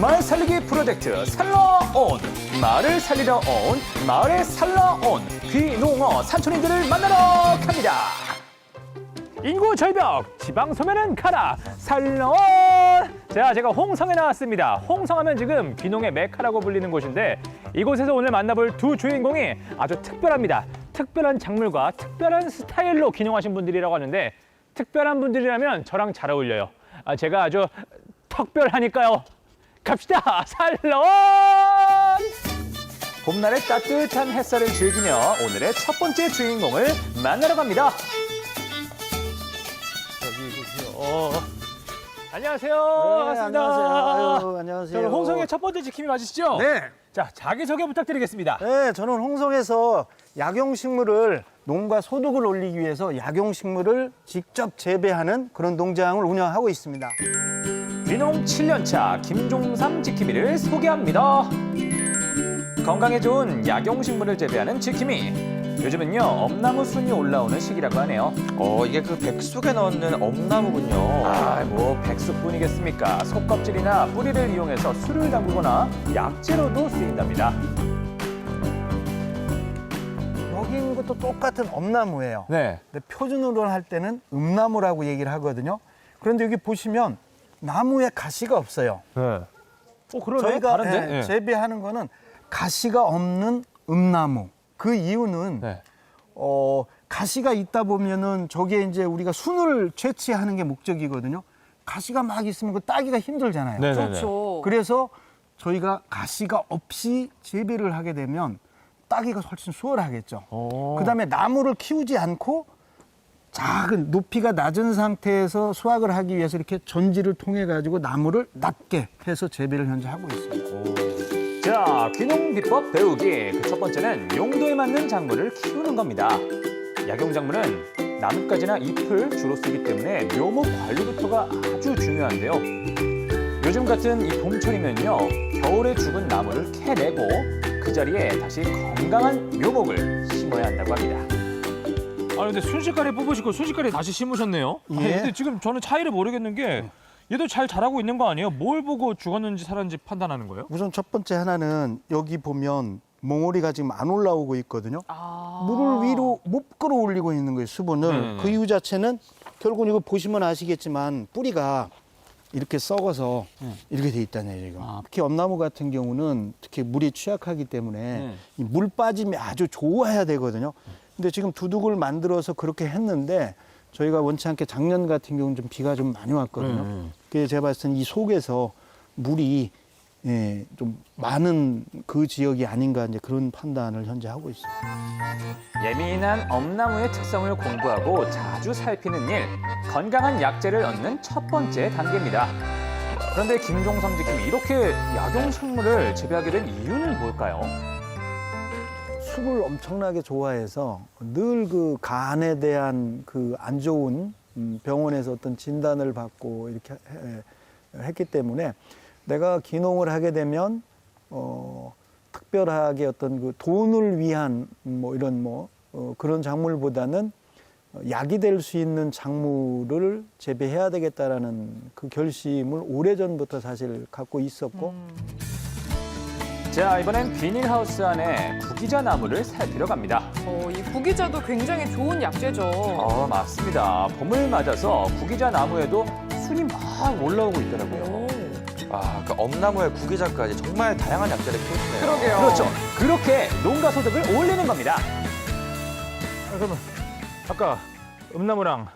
마을 살리기 프로젝트 살러온. 마을을 살리러 온 마을의 살러온. 귀농어 산촌인들을 만나러 갑니다. 인구 절벽 지방 소멸은 가라. 살러온! 자 제가 홍성에 나왔습니다. 홍성하면 지금 귀농의 메카라고 불리는 곳인데 이곳에서 오늘 만나볼 두 주인공이 아주 특별합니다. 특별한 작물과 특별한 스타일로 귀농하신 분들이라고 하는데 특별한 분들이라면 저랑 잘 어울려요. 아, 제가 아주 특별하니까요 갑시다 살러온 봄날의 따뜻한 햇살을 즐기며 오늘의 첫 번째 주인공을 만나러 갑니다 여기군요. 어. 안녕하세요. 반갑습니다. 네, 안녕하세요. 아유, 안녕하세요. 저는 홍성의 첫 번째 지킴이 맞으시죠? 네. 자, 자기소개 부탁드리겠습니다. 네, 저는 홍성에서 약용식물을 농가 소득을 올리기 위해서 약용식물을 직접 재배하는 그런 농장을 운영하고 있습니다. 귀농 7년차 김종삼 지킴이를 소개합니다. 건강에 좋은 약용식물을 재배하는 지킴이. 요즘은요, 엄나무 순이 올라오는 시기라고 하네요. 어, 이게 그 백숙에 넣는 엄나무군요. 아, 뭐 백숙뿐이겠습니까? 속껍질이나 뿌리를 이용해서 술을 담그거나 약재로도 쓰인답니다. 여기 있는 것도 똑같은 엄나무예요. 네. 근데 표준으로 할 때는 음나무라고 얘기를 하거든요. 그런데 여기 보시면 나무에 가시가 없어요. 네. 어, 그러네. 저희가 다른데? 예, 예. 재배하는 거는 가시가 없는 음나무. 그 이유는 네. 어, 가시가 있다 보면은 저게 이제 우리가 순을 채취하는 게 목적이거든요. 가시가 막 있으면 그 따기가 힘들잖아요. 네네네. 그렇죠. 그래서 저희가 가시가 없이 재배를 하게 되면 따기가 훨씬 수월하겠죠. 오. 그다음에 나무를 키우지 않고 작은 높이가 낮은 상태에서 수확을 하기 위해서 이렇게 전지를 통해 가지고 나무를 낮게 해서 재배를 현재 하고 있습니다. 자, 귀농 비법 배우기. 그 첫 번째는 용도에 맞는 작물을 키우는 겁니다. 약용 작물은 나뭇가지나 잎을 주로 쓰기 때문에 묘목 관리부터가 아주 중요한데요. 요즘 같은 이 봄철이면요, 겨울에 죽은 나무를 캐내고 그 자리에 다시 건강한 묘목을 심어야 한다고 합니다. 아 근데 순식간에 뽑으시고 순식간에 다시 심으셨네요. 예. 아니, 근데 지금 저는 차이를 모르겠는 게 얘도 잘 자라고 있는 거 아니에요? 뭘 보고 죽었는지 살았는지 판단하는 거예요? 우선 첫 번째 하나는 여기 보면 몽오리가 지금 안 올라오고 있거든요. 아. 물을 위로 못 끌어올리고 있는 거예요, 수분을. 네네네. 그 이유 자체는 결국 이거 보시면 아시겠지만 뿌리가 이렇게 썩어서 네. 이렇게 돼 있다네요, 지금. 아. 특히 엄나무 같은 경우는 특히 물이 취약하기 때문에 네. 이물 빠짐이 아주 좋아야 되거든요. 근데 지금 두둑을 만들어서 그렇게 했는데 저희가 원치 않게 작년 같은 경우는 좀 비가 좀 많이 왔거든요. 네. 그래서 제가 봤을 때는 이 속에서 물이 예, 좀 많은 그 지역이 아닌가 이제 그런 판단을 현재 하고 있습니다. 예민한 엄나무의 특성을 공부하고 자주 살피는 일, 건강한 약재를 얻는 첫 번째 단계입니다. 그런데 김종삼 지킴이 이렇게 약용 식물을 재배하게 된 이유는 뭘까요? 술을 엄청나게 좋아해서 늘 그 간에 대한 그 안 좋은 음, 병원에서 어떤 진단을 받고 이렇게 해- 했기 때문에 내가 기농을 하게 되면 어, 특별하게 어떤 그 돈을 위한 뭐 이런 뭐 어, 그런 작물보다는 약이 될 수 있는 작물을 재배해야 되겠다라는 그 결심을 오래전부터 사실 갖고 있었고 자, 이번엔 비닐하우스 안에 구기자 나무를 살피러 갑니다. 어, 이 구기자도 굉장히 좋은 약재죠. 어, 맞습니다. 봄을 맞아서 구기자 나무에도 순이 막 올라오고 있더라고요. 오. 아, 그 엄나무의 구기자까지 정말 다양한 약재를 키우시네요. 그러게요. 그렇죠. 그렇게 농가 소득을 올리는 겁니다. 그러면 아까 음나무랑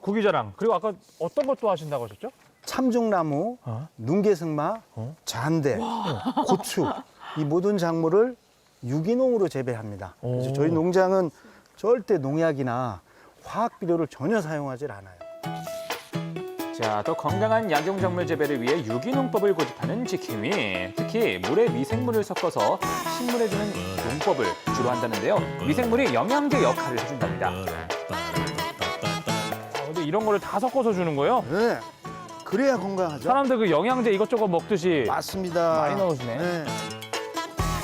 구기자랑 그리고 아까 어떤 것도 하신다고 하셨죠? 참중나무, 어? 눈개승마, 어? 잔대, 고추 이 모든 작물을 유기농으로 재배합니다. 그래서 오. 저희 농장은 절대 농약이나 화학 비료를 전혀 사용하지 않아요. 자, 더 건강한 약용 작물 재배를 위해 유기농법을 고집하는 지킴이. 특히 물에 미생물을 섞어서 식물해주는 농법을 주로 한다는데요. 미생물이 영양제 역할을 해준답니다. 아, 근데 이런 거를 다 섞어서 주는 거예요? 네, 그래야 건강하죠. 사람들 그 영양제 이것저것 먹듯이 맞습니다. 많이 넣으시네. 네.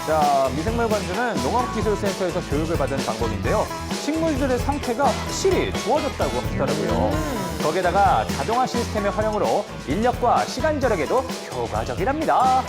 자, 미생물 관주는 농업기술센터에서 교육을 받은 방법인데요. 식물들의 상태가 확실히 좋아졌다고 하더라고요. 음. 거기에다가 자동화 시스템의 활용으로 인력과 시간 절약에도 효과적이랍니다.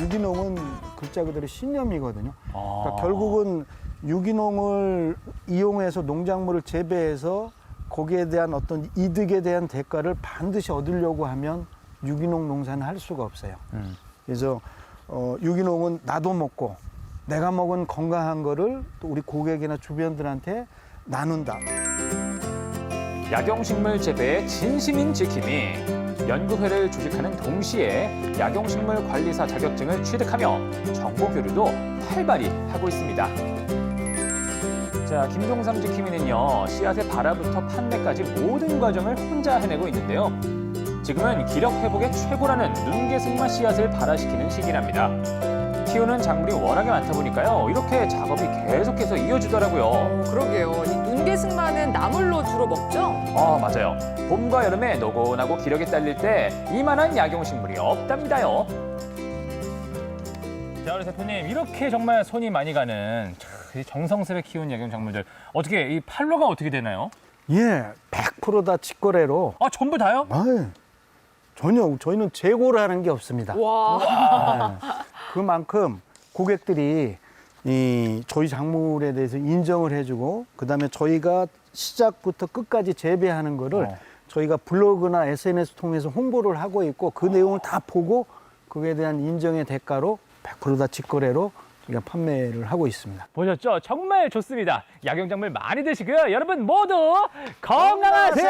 유기농은 글자 그대로 신념이거든요. 아. 그러니까 결국은 유기농을 이용해서 농작물을 재배해서 거기에 대한 어떤 이득에 대한 대가를 반드시 얻으려고 하면 유기농 농사는 할 수가 없어요. 음. 그래서 어, 유기농은 나도 먹고 내가 먹은 건강한 거를 또 우리 고객이나 주변들한테 나눈다. 약용식물 재배의 진심인 지킴이 연구회를 조직하는 동시에 약용식물 관리사 자격증을 취득하며 정보 교류도 활발히 하고 있습니다. 자, 김종삼 지킴이는요, 씨앗의 발화부터 판매까지 모든 과정을 혼자 해내고 있는데요. 지금은 기력 회복에 최고라는 눈개승마 씨앗을 발화시키는 시기랍니다. 키우는 작물이 워낙에 많다 보니까요, 이렇게 작업이 계속해서 이어지더라고요. 어, 그러게요. 이 눈개승마는 나물로 주로 먹죠? 아 맞아요. 봄과 여름에 노곤하고 기력이 딸릴 때 이만한 약용식물이 없답니다요. 자 우리 대표님 이렇게 정말 손이 많이 가는 정성스레 키운 약용작물들 어떻게 이 판로가 어떻게 되나요? 예, 100%다 직거래로. 아 전부 다요? 아유, 전혀 저희는 재고를 하는 게 없습니다. 와. 네. 그만큼 고객들이 이 저희 작물에 대해서 인정을 해주고 그다음에 저희가 시작부터 끝까지 재배하는 거를 어. 저희가 블로그나 SNS 통해서 홍보를 하고 있고 그 내용을 다 보고 그에 대한 인정의 대가로 100%다 직거래로 우리가 판매를 하고 있습니다. 보셨죠? 정말 좋습니다. 약용작물 많이 드시고요. 여러분 모두 건강하세요.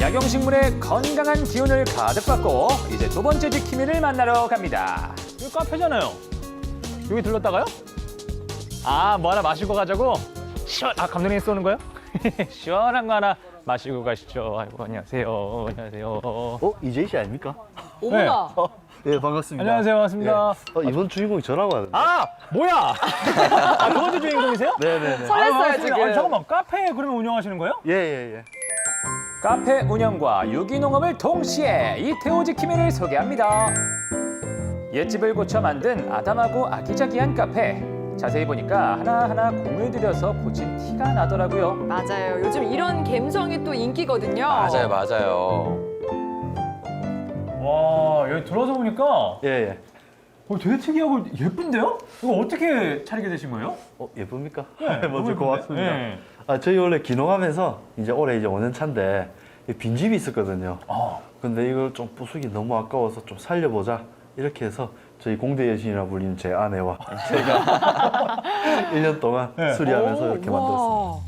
약용식물의 건강한 기운을 가득 받고 이제 두 번째 지킴이를 만나러 갑니다. 여기 카페잖아요. 여기 들렀다가요? 아, 뭐 하나 마시고 가자고? 시원, 아, 감독님 쏘는 거요? 시원한 거 하나 마시고 가시죠. 아이고, 안녕하세요. 안녕하세요. 어, 이재희 씨 아닙니까? 어머나. 예, 반갑습니다. 안녕하세요. 반갑습니다. 예. 어, 이번 주인공이 저라고 하는데. 아, 뭐야? 아, 두 번째 주인공이세요? 네네네. 설렜어요, 아, 반갑습니다. 지금. 아니, 잠깐만, 카페 그러면 운영하시는 거예요? 예, 예, 예. 카페 운영과 유기농업을 동시에 이태호 지킴이를 소개합니다. 옛집을 고쳐 만든 아담하고 아기자기한 카페. 자세히 보니까 하나하나 공을 들여서 고친 티가 나더라고요. 맞아요. 요즘 이런 감성이 또 인기거든요. 맞아요, 맞아요. 와, 여기 들어서 보니까 예, 예. 어, 되게 특이하고 예쁜데요? 이거 어떻게 차리게 되신 거예요? 어, 예쁩니까? 네, 너무 먼저 예쁜데? 고맙습니다. 네. 아, 저희 원래 기농하면서 이제 올해 이제 5년 차인데 이 빈집이 있었거든요. 아, 근데 이걸 좀 부수기 너무 아까워서 좀 살려보자. 이렇게 해서 저희 공대 여신이라 불리는 제 아내와 제가 1년 동안 네. 수리하면서 이렇게. 만들었습니다.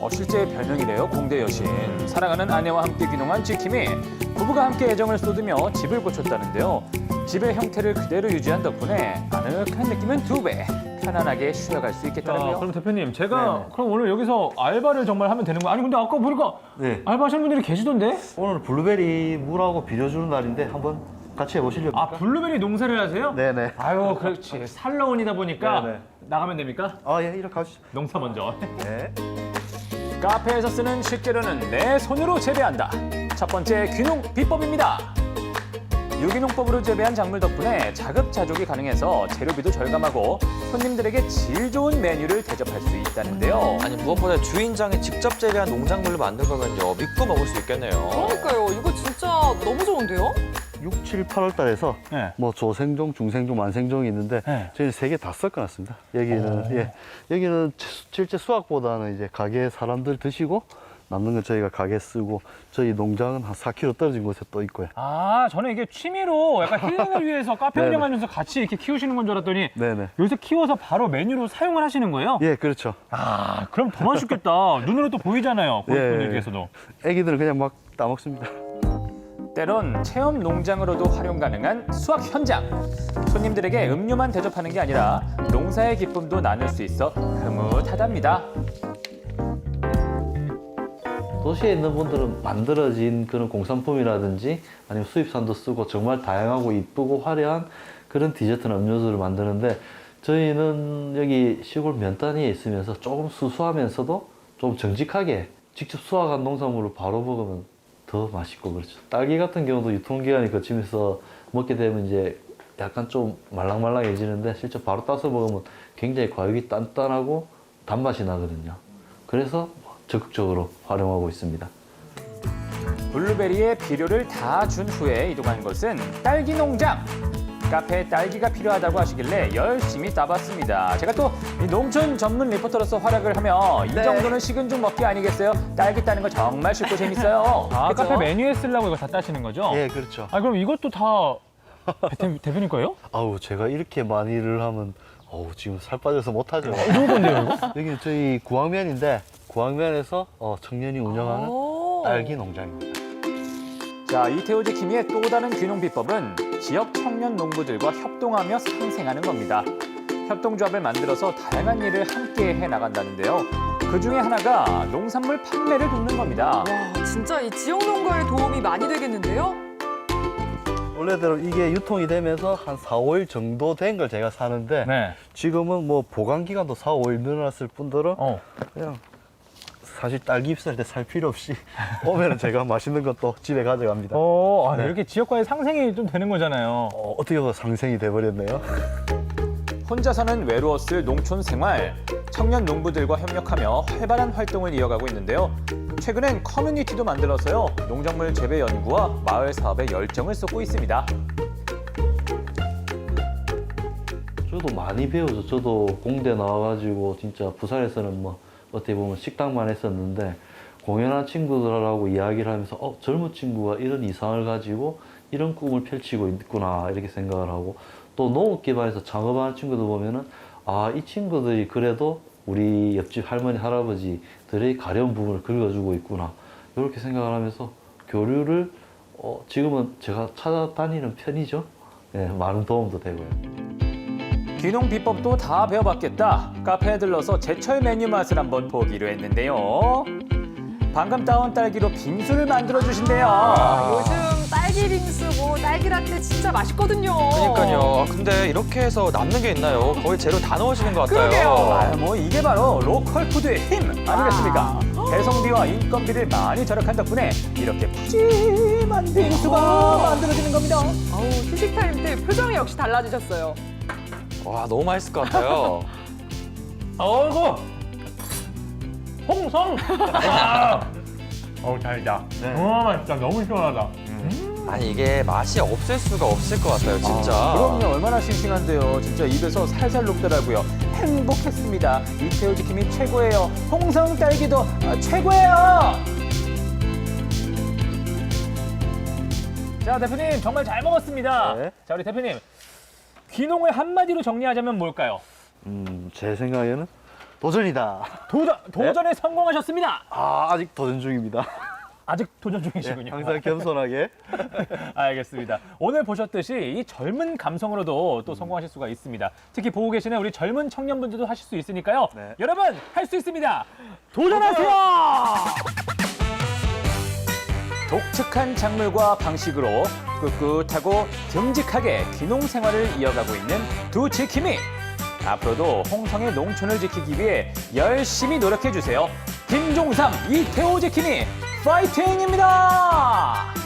어, 실제 별명이래요, 공대 여신. 사랑하는 아내와 함께 귀농한 지킴이 부부가 함께 애정을 쏟으며 집을 고쳤다는데요. 집의 형태를 그대로 유지한 덕분에 아늑한 느낌은 두 배. 편안하게 쉬어갈 수 있겠다고요. 그럼 대표님 제가 네네. 그럼 오늘 여기서 알바를 정말 하면 되는 거예요? 아니 근데 아까 보니까 네. 알바하시는 분들이 계시던데? 오늘 블루베리 물하고 비벼주는 날인데 한번 같이 해보시려고. 아 블루베리 농사를 하세요? 네네. 아유 그렇지 살라온이다 보니까 네네. 나가면 됩니까? 아, 예, 이렇게 하시죠. 농사 먼저 네. 카페에서 쓰는 식재료는 내 손으로 재배한다. 첫 번째 귀농 비법입니다. 유기농법으로 재배한 작물 덕분에 자급자족이 가능해서 재료비도 절감하고 손님들에게 질 좋은 메뉴를 대접할 수 있다는데요. 아니 무엇보다 주인장이 직접 재배한 농작물로 만든 거면요 믿고 먹을 수 있겠네요. 그러니까요. 이거 진짜 너무 좋은데요? 6, 7, 8월 달에서 네. 뭐 조생종, 중생종, 만생종이 있는데 네. 저희는 세개 다 섞어놨습니다. 여기는 예, 여기는 치- 실제 수확보다는 이제 가게 사람들 드시고 남는 건 저희가 가게 쓰고 저희 농장은 한 4km 떨어진 곳에 또 있고요. 아 저는 이게 취미로 약간 힐링을 위해서 카페 네네. 운영하면서 같이 이렇게 키우시는 건 줄 알았더니 네네. 여기서 키워서 바로 메뉴로 사용을 하시는 거예요? 예, 그렇죠. 아 그럼 더 맛있겠다 눈으로 또 보이잖아요 예. 고객분들께서도 애기들은 그냥 막 따먹습니다. 때론 체험 농장으로도 활용 가능한 수확 현장. 손님들에게 음료만 대접하는 게 아니라 농사의 기쁨도 나눌 수 있어 흐뭇하답니다. 도시에 있는 분들은 만들어진 그런 공산품이라든지 아니면 수입산도 쓰고 정말 다양하고 이쁘고 화려한 그런 디저트나 음료수를 만드는데 저희는 여기 시골 면단위에 있으면서 조금 수수하면서도 좀 정직하게 직접 수확한 농산물을 바로 먹으면 더 맛있고 그렇죠. 딸기 같은 경우도 유통기한이 거치면서 먹게 되면 이제 약간 좀 말랑말랑해지는데 실제 바로 따서 먹으면 굉장히 과육이 단단하고 단맛이 나거든요. 그래서 적극적으로 활용하고 있습니다. 블루베리의 비료를 다 준 후에 이동한 것은 딸기 농장. 카페에 딸기가 필요하다고 하시길래 열심히 따봤습니다. 제가 또 이 농촌 전문 리포터로서 활약을 하면 이 네. 정도는 식은 죽 먹기 아니겠어요? 딸기 따는 거 정말 쉽고 재밌어요. 아, 그죠? 카페 메뉴에 쓰려고 이거 다 따시는 거죠? 예, 그렇죠. 아, 그럼 이것도 다 대, 대표님 거예요? 아우 제가 이렇게 많이 일을 하면 어우 지금 살 빠져서 못하죠. 누구 건데요, 이거? 여기는 저희 구황면인데 구황면에서 어, 청년이 운영하는 오. 딸기 농장입니다. 자, 이태호지 키미의 또 다른 귀농 비법은 지역 청년 농부들과 협동하며 상생하는 겁니다. 협동조합을 만들어서 다양한 일을 함께 해 나간다는데요. 그 중에 하나가 농산물 판매를 돕는 겁니다. 와, 진짜 이 지역 농가에 도움이 많이 되겠는데요? 원래대로 이게 유통이 되면서 한 4, 5일 정도 된 걸 제가 사는데 네. 지금은 뭐 보관 기간도 4, 5일 늘어났을 뿐더러 어. 그냥 사실 딸기 잎살 때 살 필요 없이 오면은 제가 맛있는 것도 집에 가져갑니다. 어, 어, 아, 네. 이렇게 지역과의 상생이 좀 되는 거잖아요. 어떻게 보면 상생이 돼버렸네요. 혼자서는 외로웠을 농촌 생활. 청년 농부들과 협력하며 활발한 활동을 이어가고 있는데요. 최근엔 커뮤니티도 만들어서요. 농작물 재배 연구와 마을 사업에 열정을 쏟고 있습니다. 저도 많이 배우죠. 저도 공대 나와가지고 진짜 부산에서는 뭐 어떻게 보면 식당만 했었는데 공연한 친구들하고 이야기를 하면서 어 젊은 친구가 이런 이상을 가지고 이런 꿈을 펼치고 있구나 이렇게 생각을 하고 또 농업 기반에서 창업하는 친구들 보면은 아 이 친구들이 그래도 우리 옆집 할머니 할아버지들의 가려운 부분을 긁어주고 있구나 이렇게 생각을 하면서 교류를 어, 지금은 제가 찾아다니는 편이죠. 예, 많은 도움도 되고요. 귀농 비법도 다 배워봤겠다. 카페에 들러서 제철 메뉴 맛을 한번 보기로 했는데요. 방금 따온 딸기로 빙수를 만들어 주신대요. 요즘 딸기 빙수고 딸기 라떼 진짜 맛있거든요. 그러니까요. 근데 이렇게 해서 남는 게 있나요? 거의 재료 다 넣으시는 것 같아요. 그러게요. 아, 뭐 이게 바로 로컬 푸드의 힘 아니겠습니까? 배송비와 인건비를 많이 절약한 덕분에 이렇게 푸짐한 빙수가 만들어지는 겁니다. 아우, 휴식 타임 때 표정이 역시 달라지셨어요. 와, 너무 맛있을 것 같아요. 어이구! 홍성! 아! 어우, 달다. 너무 맛있다. 너무 시원하다. 아니, 이게 맛이 없을 수가 없을 것 같아요, 진짜. 그럼요, 얼마나 싱싱한데요. 진짜 입에서 살살 녹더라고요. 행복했습니다. 이태우 지킴이 최고예요. 홍성 딸기도 아, 최고예요. 자, 대표님 정말 잘 먹었습니다. 네. 자, 우리 대표님 귀농을 한마디로 정리하자면 뭘까요? 음, 제 생각에는 도전이다. 도전, 도전에 성공하셨습니다. 아, 아직 도전 중입니다. 아직 도전 예, 중이시군요. 항상 겸손하게. 알겠습니다. 오늘 보셨듯이 이 젊은 감성으로도 또 성공하실 수가 있습니다. 특히 보고 계시는 우리 젊은 청년분들도 하실 수 있으니까요. 네. 여러분 할 수 있습니다. 도전하세요! 독특한 작물과 방식으로 꿋꿋하고 듬직하게 귀농 생활을 이어가고 있는 두 지킴이. 앞으로도 홍성의 농촌을 지키기 위해 열심히 노력해 주세요. 김종삼, 이태호 지킴이 파이팅입니다!